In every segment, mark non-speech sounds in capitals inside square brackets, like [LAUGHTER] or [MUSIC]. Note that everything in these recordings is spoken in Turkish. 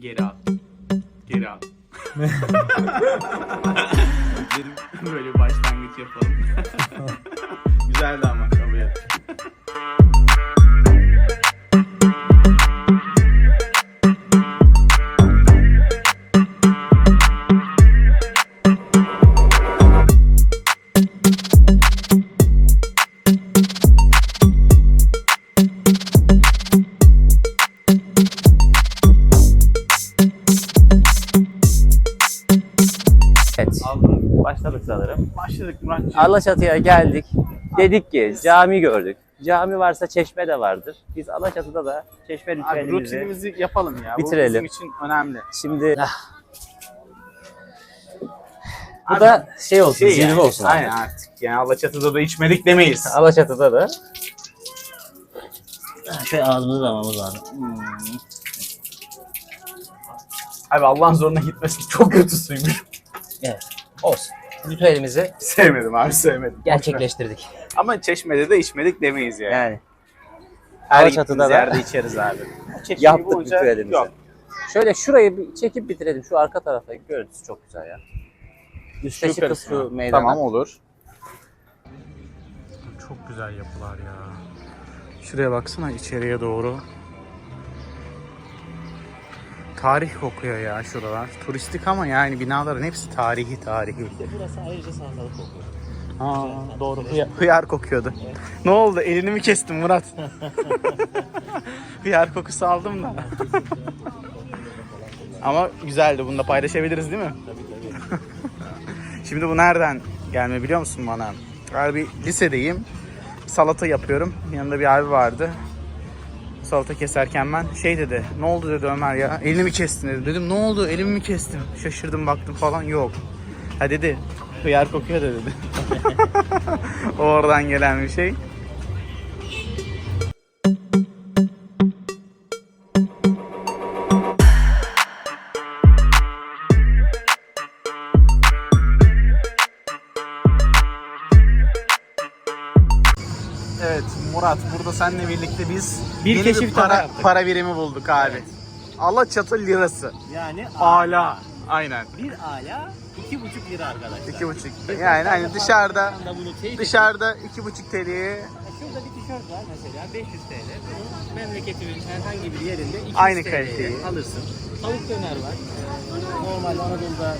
Geri al. Geri al. Dedim [LAUGHS] böyle başlangıç yapalım. Güzeldi ama kabul et. Başladık Muratcığım. Alaçatı'ya geldik. Dedik ki cami gördük. Cami varsa çeşme de vardır. Biz Alaçatı'da da çeşme Abi ritüelimizi rutinimizi yapalım ya. Bitirelim. Bu bizim için önemli. şimdi bu Abi, da şey olsun, Şey zirve yani, olsun. abi. Aynen artık. Yani Alaçatı'da da içmedik demeyiz. Alaçatı'da da şöyle ağzımızı damamız lazım. Abi Allah'ın zoruna gitmesin. Çok kötü suymuş. Evet. Olsun. Ritüelimizi Sevmedim abi sevmedim. gerçekleştirdik. Ama çeşmede de içmedik demeyiz yani. Yani Her Alaçatı'da gittiğimiz da- yerde içeriz abi. Çeşmeyi yaptık bulunca ritüelimizi. Yok. Şöyle şurayı bir çekip bitirelim. Şu arka tarafta görüntüsü çok güzel ya. Yukarısı şu meydana. Tamam olur. Çok güzel yapılar ya. Şuraya baksana içeriye doğru. Tarih kokuyor ya şuralar. Turistik ama yani binaların hepsi tarihi tarihi. Burası ayrıca salatalık kokuyor. Aa, doğru. Hıyar, hıyar kokuyordu. Ne oldu? Elini mi kestin Murat? [LAUGHS] hıyar kokusu aldım da. Ama güzeldi. Bunu da paylaşabiliriz değil mi? [LAUGHS] Şimdi bu nereden gelme biliyor musun bana? Abi lisedeyim. Salata yapıyorum. Yanında bir abi vardı. Salata keserken ben şey dedi. Ne oldu dedi Ömer ya. Elini mi kestin dedi. Dedim ne oldu elimi mi kestim? Şaşırdım baktım falan. Yok. Ha dedi. Hıyar kokuyor da dedi. [LAUGHS] Oradan gelen bir şey. Seninle birlikte biz Bir yeni keşif daha para, yaptık. para birimi bulduk abi. Alaçatı lirası. Yani Ala. Aynen. Bir ala iki buçuk lira arkadaşlar. İki buçuk. Yani hani dışarıda bunu teyit dışarıda iki buçuk TL'ye Şurada bir tişört var mesela 500 TL. Bunu memleketimin herhangi bir yerinde 200 Aynı TL'ye kaliteyi. alırsın. Tavuk döner var. Ee, Normalde Anadolu'da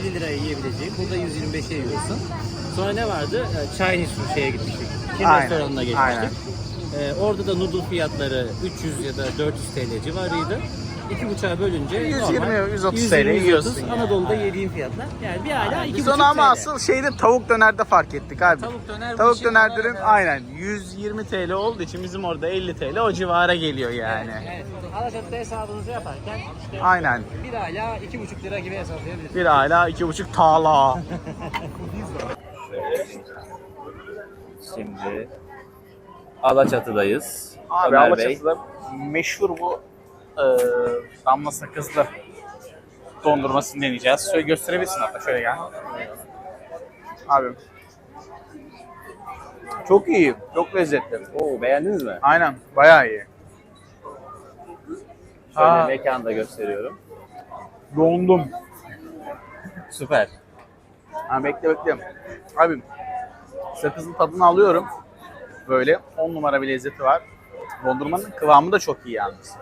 50 liraya yiyebileceğin. Burada 125'e yiyorsun. Sonra ne vardı? Ee, Chinese şeye gitmiştik. Çin Aynen, restoranına geçmiştik. Ee, orada da noodle fiyatları 300 ya da 400 TL civarıydı. İki buçuğa bölünce 120, normal 130 TL 120, yiyorsun 130 yani. Anadolu'da yediğin fiyatlar. Yani bir hala iki Biz buçuk onu ama TL. asıl şeyde tavuk dönerde fark ettik abi. Tavuk döner bu Tavuk işin döner dürüm aynen 120 TL olduğu için bizim orada 50 TL o civara geliyor yani. Evet, Alaçatı'da hesabınızı yaparken işte Aynen. bir hala iki buçuk lira gibi hesaplayabilirsiniz. Bir hala iki buçuk tala. [LAUGHS] Şimdi Alaçatı'dayız. Abi Ömer Bey. Alaçatı'da meşhur bu e, damla sakızlı dondurmasını deneyeceğiz. Şöyle gösterebilirsin hatta şöyle gel. Abi. Çok iyi, çok lezzetli. Oo beğendiniz mi? Aynen, bayağı iyi. Şöyle Aa. mekanı da gösteriyorum. Dondum. Süper. Ha, bekle bekle. Abi sakızın tadını alıyorum. Böyle 10 numara bir lezzeti var. Dondurmanın kıvamı da çok iyi yalnız.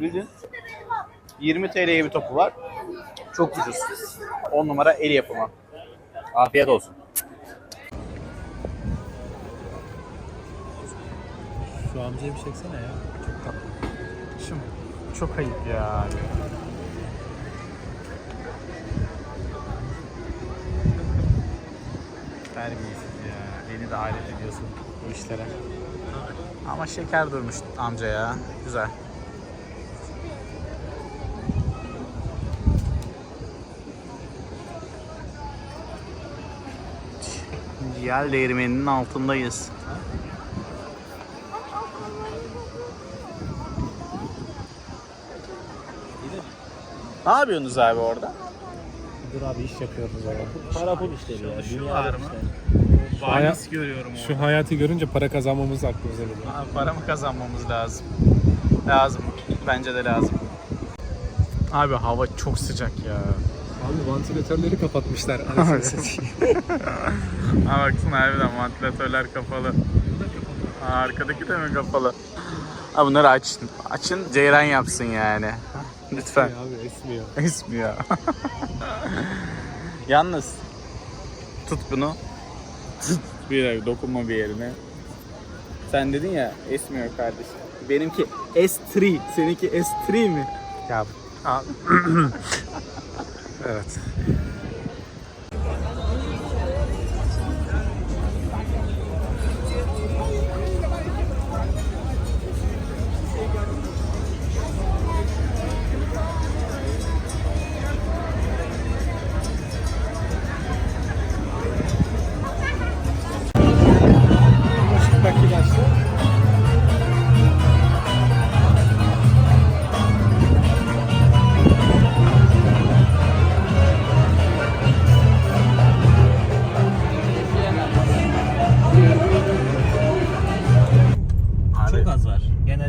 Bildiğin 20 TL'ye bir topu var. Çok ucuz. 10 numara el yapımı. Afiyet olsun. Şu amcayı bir çeksene ya. Çok tatlı. Şimdi çok ayıp ya. Terbiyesiz. Beni de alet ediyorsun bu işlere. Ama şeker durmuş amca ya. Güzel. Yel değirmeninin altındayız. Ne yapıyorsunuz abi orada? Dur abi iş yapıyoruz o zaman. Para pul işleri ya. Dünya mı? Bahis görüyorum orada. Şu hayatı görünce para kazanmamız aklımıza geliyor. Abi para mı kazanmamız lazım? Lazım. Bence de lazım. Abi hava çok sıcak ya. Abi vantilatörleri kapatmışlar. [LAUGHS] Anasını satayım. Ha baksana harbiden vantilatörler kapalı. Ha, arkadaki de mi kapalı? Ha bunları açın. Açın ceyran yapsın yani. [LAUGHS] Lütfen. abi esmiyor. Esmiyor. [LAUGHS] Yalnız tut bunu. [LAUGHS] Bir dakika dokunma bir yerine. Sen dedin ya esmiyor kardeşim. Benimki S3. Seninki S3 mi? Ya [CLEARS THROAT] evet.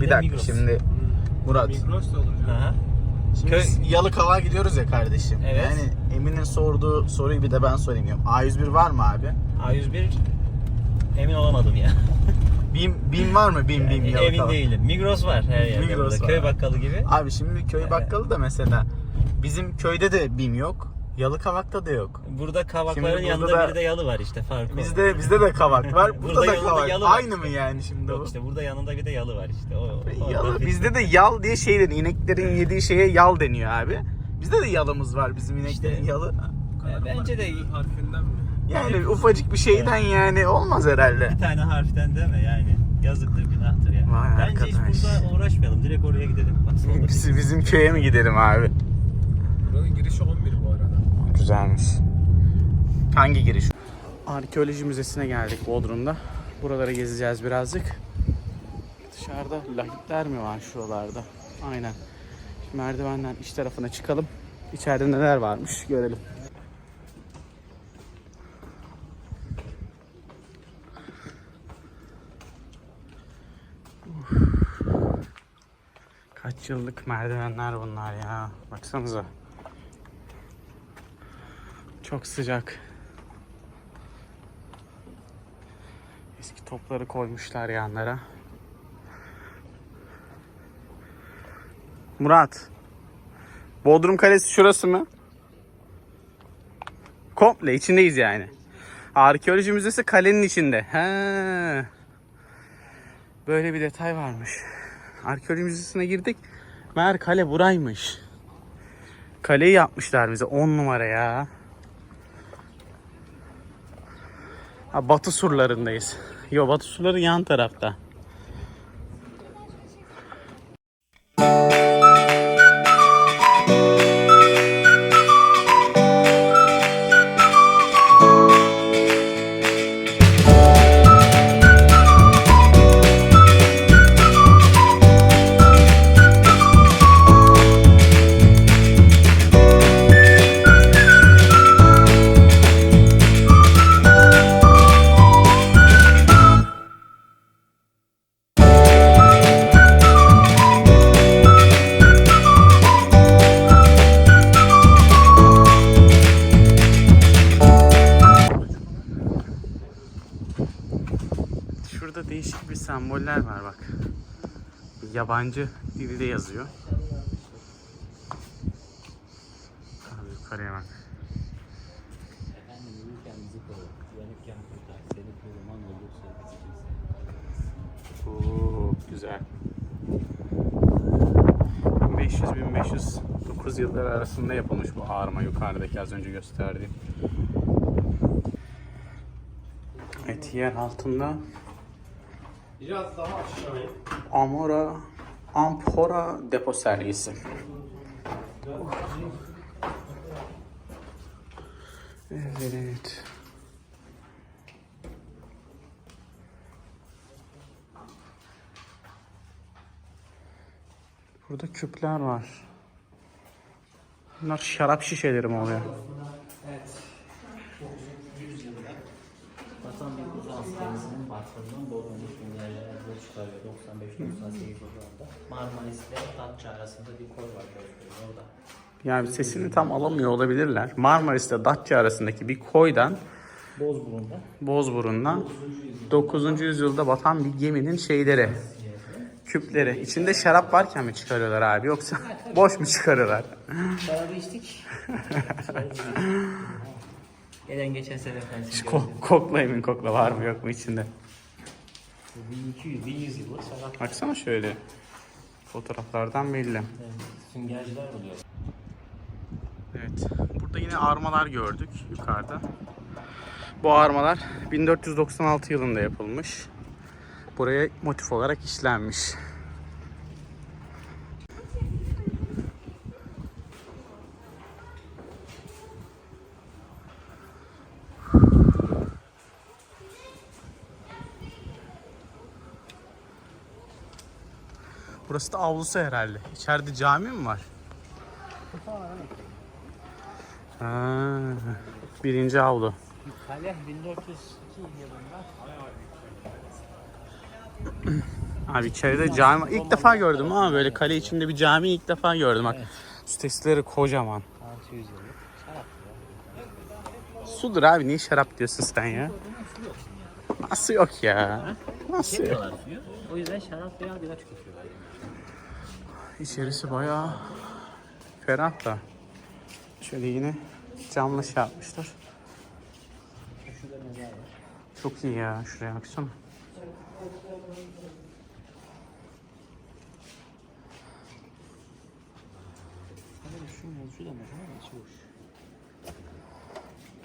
Bir dakika Migros. şimdi Murat. Migros da olur. Aha. Şimdi Köy- biz Yalıkavak'a gidiyoruz ya kardeşim. Evet. Yani Emin'in sorduğu soruyu bir de ben sorayım. diyorum. A101 var mı abi? A101 emin olamadım ya. [LAUGHS] BİM, BİM var mı? BİM, BİM emin Yalıkavak. değilim. Migros var her yerde. Migros burada. var. Köy bakkalı gibi. Abi şimdi köy bakkalı da mesela bizim köyde de BİM yok. Yalıkavak'ta da yok. Burada kavakların burada yanında da- bir de yalı var işte farkı o. Bizde bizde de kavak var. [LAUGHS] Burada, Burada da kavak. yalı var. Aynı mı yani şimdi Yok bu? işte burada yanında bir de yalı var işte. O, o- Yalı, o- bizde de yal diye şey deniyor. İneklerin yediği şeye yal deniyor abi. Bizde de yalımız var bizim ineklerin İşte- yalı. E, Bence de Harfinden mi? Yani ufacık bir şeyden yani olmaz herhalde. bir tane harften deme yani. Yazıktır, günahtır ya. Vay Bence hiç arkadaş. burada uğraşmayalım. Direkt oraya gidelim. Bak. Biz, bizim köye mi gidelim abi? Buranın girişi 11 bu arada. Güzelmiş. Hangi giriş? Arkeoloji Müzesi'ne geldik Bodrum'da. Buraları gezeceğiz birazcık. Dışarıda lahitler mi var şuralarda? Aynen. Şimdi merdivenden iç tarafına çıkalım. İçeride neler varmış görelim. Uf. Kaç yıllık merdivenler bunlar ya. Baksanıza. Çok sıcak. Eski topları koymuşlar yanlara. Murat. Bodrum Kalesi şurası mı? Komple içindeyiz yani. Arkeoloji Müzesi kalenin içinde. He. Böyle bir detay varmış. Arkeoloji Müzesi'ne girdik. Meğer kale buraymış. Kaleyi yapmışlar bize 10 numara ya. Batı surlarındayız. Yo batı surları yan tarafta. Yabancı dili de yazıyor. Abi yukarıya bak. Olursa Oo, güzel. 1500-1509 yılları arasında yapılmış bu ağırma yukarıdaki az önce gösterdiğim. Evet yer altında Biraz daha aşağıya. Amora Ampora depo sergisi. Evet. Burada küpler var. Bunlar şarap şişeleri mi oluyor? Batırından Bodrum'da süngerlerle çıkarıyor. 95-98 oranında. Marmaris'le Datça arasında bir koy var gösteriyor orada. Yani sesini tam alamıyor olabilirler. Marmaris'te Datça arasındaki bir koydan Bozburun'da. Bozburun'dan 9. yüzyılda batan bir geminin şeyleri, küpleri. İçinde şarap varken mi çıkarıyorlar abi yoksa boş mu çıkarıyorlar? Şarabı içtik. [LAUGHS] Gelen geçen şimdi Ko- kokla emin kokla var mı yok mu içinde? 1200, 1100 yıllık şarap. Baksana şöyle fotoğraflardan belli. Evet, Süngerciler oluyor. Evet. Burada yine armalar gördük yukarıda. Bu armalar 1496 yılında yapılmış. Buraya motif olarak işlenmiş. Burası da avlusu herhalde. İçeride cami mi var? Ha, birinci avlu. Kale 1402 yılında [CLEARS THROAT] Abi içeride cami ilk defa gördüm ama böyle kale içinde bir cami ilk defa gördüm bak. Sütesleri kocaman. 600 yıllık. Sudur abi niye şarap diyorsun sen ya? Nasıl yok ya? Nasıl yok? O yüzden şarap veya bira tüketiyorlar. İçerisi bayağı ferah da. Şöyle yine camlı şey yapmışlar. Çok iyi ya şuraya baksana.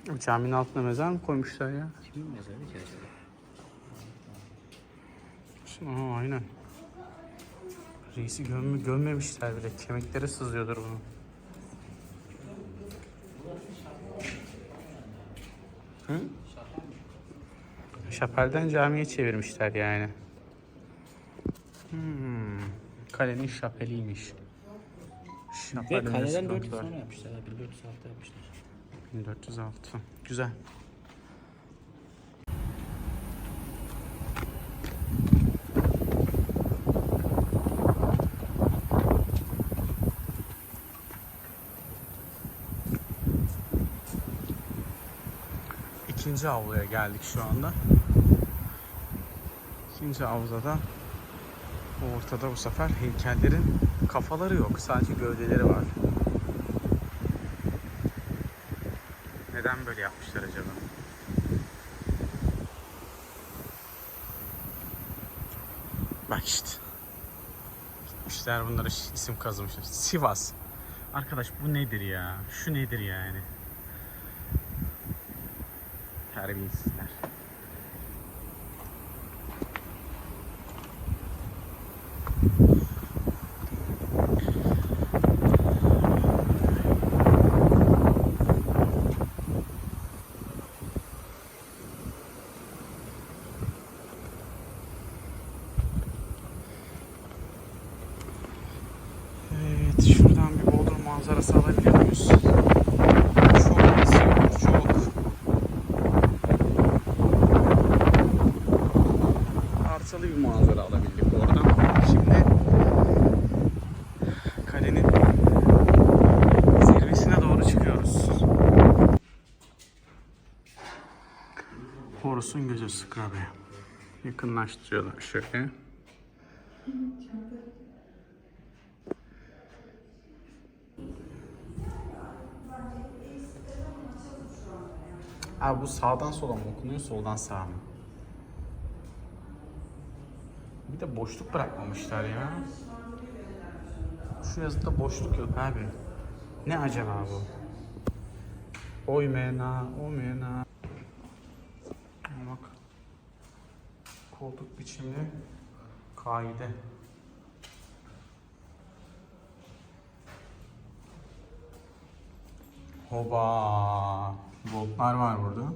Bu caminin altına mezar mı koymuşlar ya? Kimin mezarı ki acaba? Aha, aynen. Reisi gömme, gömmemişler bile. Kemikleri sızıyordur bunun. Hı? Şapelden camiye çevirmişler yani. Hmm. Kalenin şapeliymiş. Ve Şapelin kaleden nasıl 4 yıl var? sonra yapmışlar. 1406 yapmışlar. 1406. Güzel. İkinci avluya geldik şu anda. İkinci avluda da ortada bu sefer heykellerin kafaları yok. Sadece gövdeleri var. Neden böyle yapmışlar acaba? Bak işte. Gitmişler bunlara isim kazımışlar. Sivas. Arkadaş bu nedir ya? Şu nedir yani? Terbiyesizler. Evet, şuradan bir Bodrum manzarası alabiliyor muyuz? Çok esiyor, çok. Arsalı bir manzara alabildik oradan. Şimdi kalenin zirvesine doğru çıkıyoruz. Horus'un gözü sıkrabe. Yakınlaştırıyorlar şöyle. Abi bu sağdan sola mı okunuyor, soldan sağa mı? Bir de boşluk bırakmamışlar ya. Şu yazıda boşluk yok abi. Ne acaba bu? Oy mena, o mena. Ama Bak. Koltuk biçimi kaide. Hoba. Goldlar var burada.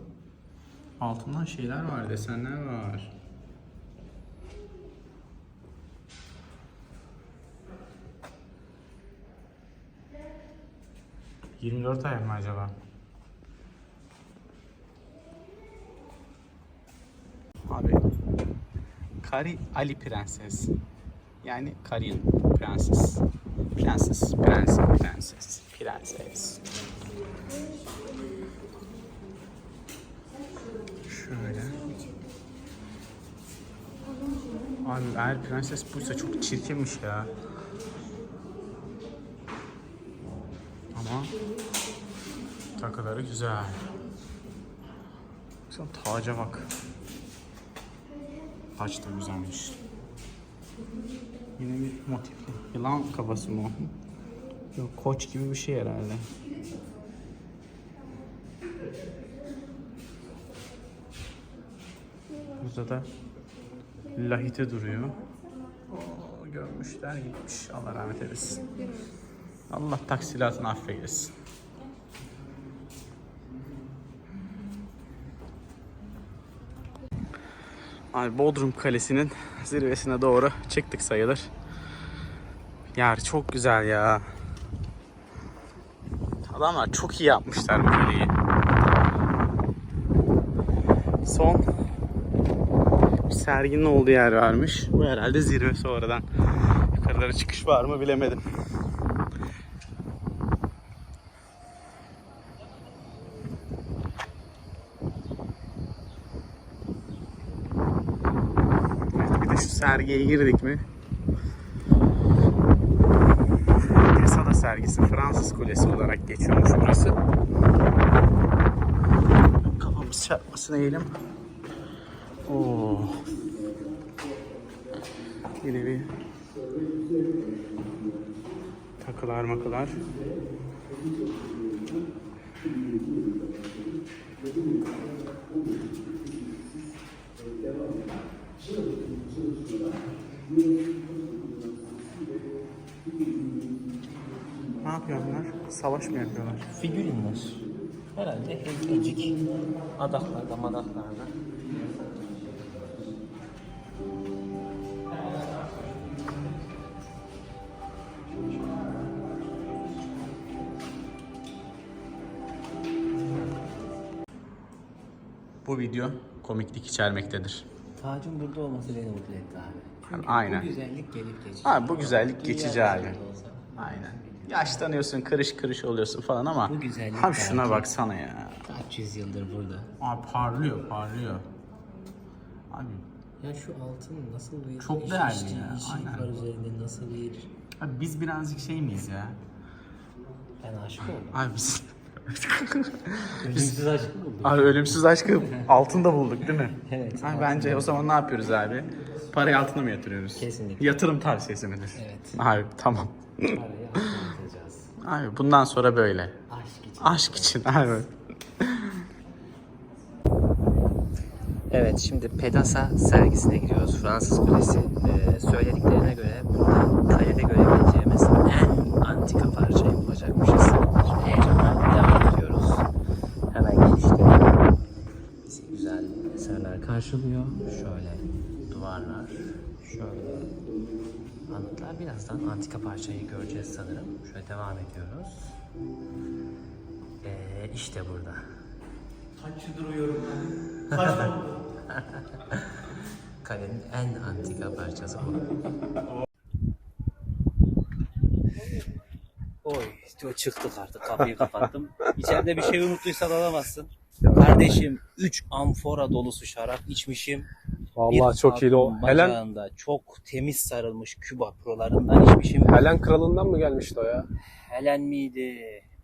Altından şeyler var, desenler var. ...24 ay mı acaba? Kari Ali Prenses. Yani Karin Prenses. Prenses, prenses, prenses, prenses. Şöyle. Abi eğer prenses buysa çok çirkinmiş ya. Ama takıları güzel. Sen taca bak. Taç da güzelmiş. Yine bir motifli. Yılan kafası mı? Yok koç gibi bir şey herhalde. Burada da lahite duruyor. Oo, görmüşler gitmiş. Allah rahmet eylesin. Allah taksilatını affeylesin. Abi Bodrum Kalesi'nin zirvesine doğru çıktık sayılır. Yer çok güzel ya. Adamlar çok iyi yapmışlar bu kaleyi. Son bir serginin olduğu yer varmış. Bu herhalde zirve sonradan. Yukarılara çıkış var mı bilemedim. Evet, bir de şu sergiye girdik mi? Tesada sergisi Fransız Kulesi olarak geçiyormuş burası. Kafamız çarpmasın eğilim. Oo. Yine bir takılar makılar. Ne yapıyor bunlar? Savaş mı yapıyorlar? Figürinler. Herhalde heykelcik. Adaklarda, madaklarda. Bu video komiklik içermektedir. Tacın burada olması beni mutlu etti abi. Çünkü Aynen. bu güzellik gelip geçici. Abi bu güzellik geçici abi. Aynen. Yaşlanıyorsun, kırış kırış oluyorsun falan ama Bu güzellik abi şuna belki- baksana ya. Kaç yüzyıldır burada. Abi parlıyor, parlıyor. Abi, Ya şu altın nasıl bir Çok iş- değerli işçi- ya, işçilik aynen. var üzerinde nasıl bir... abi biz birazcık şey miyiz ya? Ben aşık oldum. Abi biz [LAUGHS] Ölümsüz aşık oldum. abi ölümsüz aşkı altında bulduk değil mi? [LAUGHS] Evet, Abi bence o zaman ne yapıyoruz abi? Parayı altına mı yatırıyoruz? Kesinlikle. Yatırım tavsiyesi midir? Evet. Abi tamam. Parayı atlayacağız. Abi bundan sonra böyle. Aşk için. Aşk için [LAUGHS] abi. Evet şimdi Pedasa sergisine gidiyoruz. Fransız Kulesi. Ee, söylediklerine göre burada kalede görebileceğimiz en antika parçayı bulacakmışız. Şimdi heyecanla devam ediyoruz. Hemen girişte bizi güzel eserler karşılıyor. Şöyle duvarlar, şöyle anıtlar. Birazdan antika parçayı göreceğiz sanırım. Şöyle devam ediyoruz. Ee, işte burada. [LAUGHS] Kalenin en antika parçası bu. Oy, diyor çıktık artık kapıyı kapattım. İçeride bir şey unuttuysan alamazsın. Kardeşim 3 amfora dolusu şarap içmişim. Vallahi çok iyi. O Helen, çok temiz sarılmış Küba prolarından içmişim. Helen kralından mı gelmişti o ya? Helen miydi?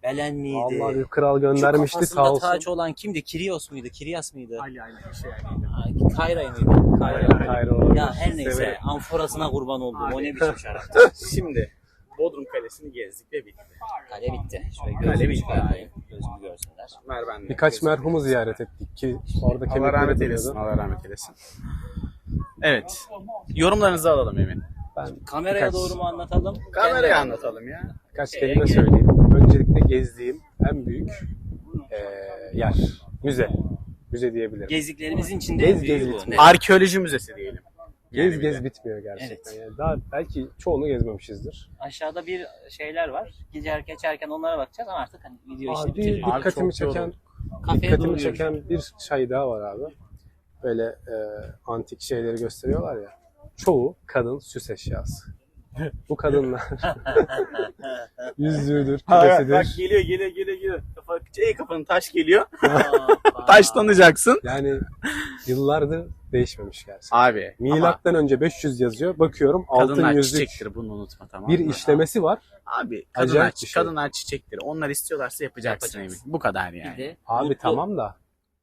Belen miydi? Vallahi bir kral göndermişti sağ olsun. taç olan kimdi? Kirios muydu? Kiryas mıydı? Ali Ali bir şey Ay, Kayra mıydı? Kayra. Olabilir. Ya her neyse Severim. amforasına kurban oldum. O ne biçim şarap? [LAUGHS] Şimdi Bodrum Kalesi'ni gezdik ve bitti. Kale bitti. Şöyle Kale bitti. Gözümü görsünler. De. Birkaç merhumu ziyaret ettik ki orada Allah kemikleri rahmet eylesin. Allah rahmet eylesin. Evet. Yorumlarınızı alalım Emin. Ben Kameraya birkaç, doğru mu anlatalım? Kameraya anlatalım ya. birkaç kelime söyleyeyim. Öncelikle gezdiğim en büyük eee, yer. Müze. Müze diyebilirim. Gezdiklerimizin içinde Gez, en büyüğü bu. Arkeoloji müzesi diyelim. Gez Yani gez de. bitmiyor gerçekten. Evet. Yani daha belki çoğunu gezmemişizdir. Aşağıda bir şeyler var. Gider geçerken onlara bakacağız ama artık hani video işini bitirelim. Abi dikkatimi çeken. Kafeye dikkatimi çeken bir şey daha var abi. Böyle e, antik şeyleri gösteriyorlar ya. çoğu kadın süs eşyası. [LAUGHS] Bu kadınlar [LAUGHS] yüzüğüdür, küpesidir. geliyor geliyor geliyor geliyor. Kafa, şey, kafanın taş geliyor. [LAUGHS] Taşlanacaksın. Yani yıllardır değişmemiş gerçekten. Abi. Milattan önce 500 yazıyor. Bakıyorum altın kadınlar yüzük çiçektir bunu unutma tamam bir mı? işlemesi var. Abi kadınlar, Acayip bir şey. kadınlar çiçektir. Onlar istiyorlarsa yapacaksın Yapacaksın. emin. Bu kadar Bir yani. de Abi mutlu- tamam da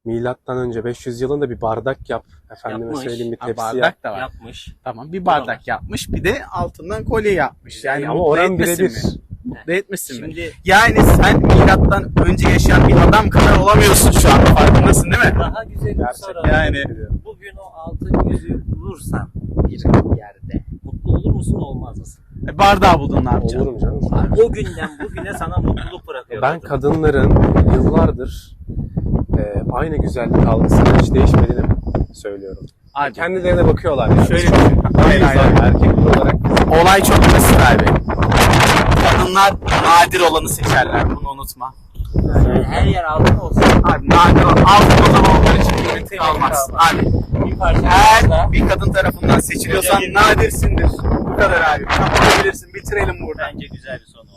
milattan önce 500 yılında bir bardak yap. Efendime Yapmış. söyleyeyim bir Ha, tepsi yap. bardak da var. yapmış. Tamam bir bardak yapmış bir de altından kolye yapmış. Yani Ama mutlu oran etmesin birebir. mi? Mutlu etmesin mi? Şimdi Yani sen milattan önce yaşayan bir adam kadar olamıyorsun şu anda farkındasın değil mi? daha güzel bir soru. Yani Bugün o altın yüzüğü bulursan bir yerde mutlu olur musun olmaz mısın? E, bardağı buldun ne yapacaksın? Olurum canım. O günden bugüne sana mutluluk bırakıyor. Ben kadın. kadınların yıllardır e, aynı güzellik algısının hiç değişmediğini söylüyorum. Abi, Kendilerine bakıyorlar yani. Şöyle düşün. Hayır, hayır. erkekler olarak olay çok basit abi. Kadınlar nadir olanı seçerler. Bunu unutma. Yani her yer altın olsun. Abi nadir. Altın o zaman onlar için kıymeti kalmaz. Abi Bir parça eğer bir kadın tarafından seçiliyorsan nadirsindir. Bu kadar abi. Kapatabilirsin. Bitirelim burada. bence güzel bir sonuç.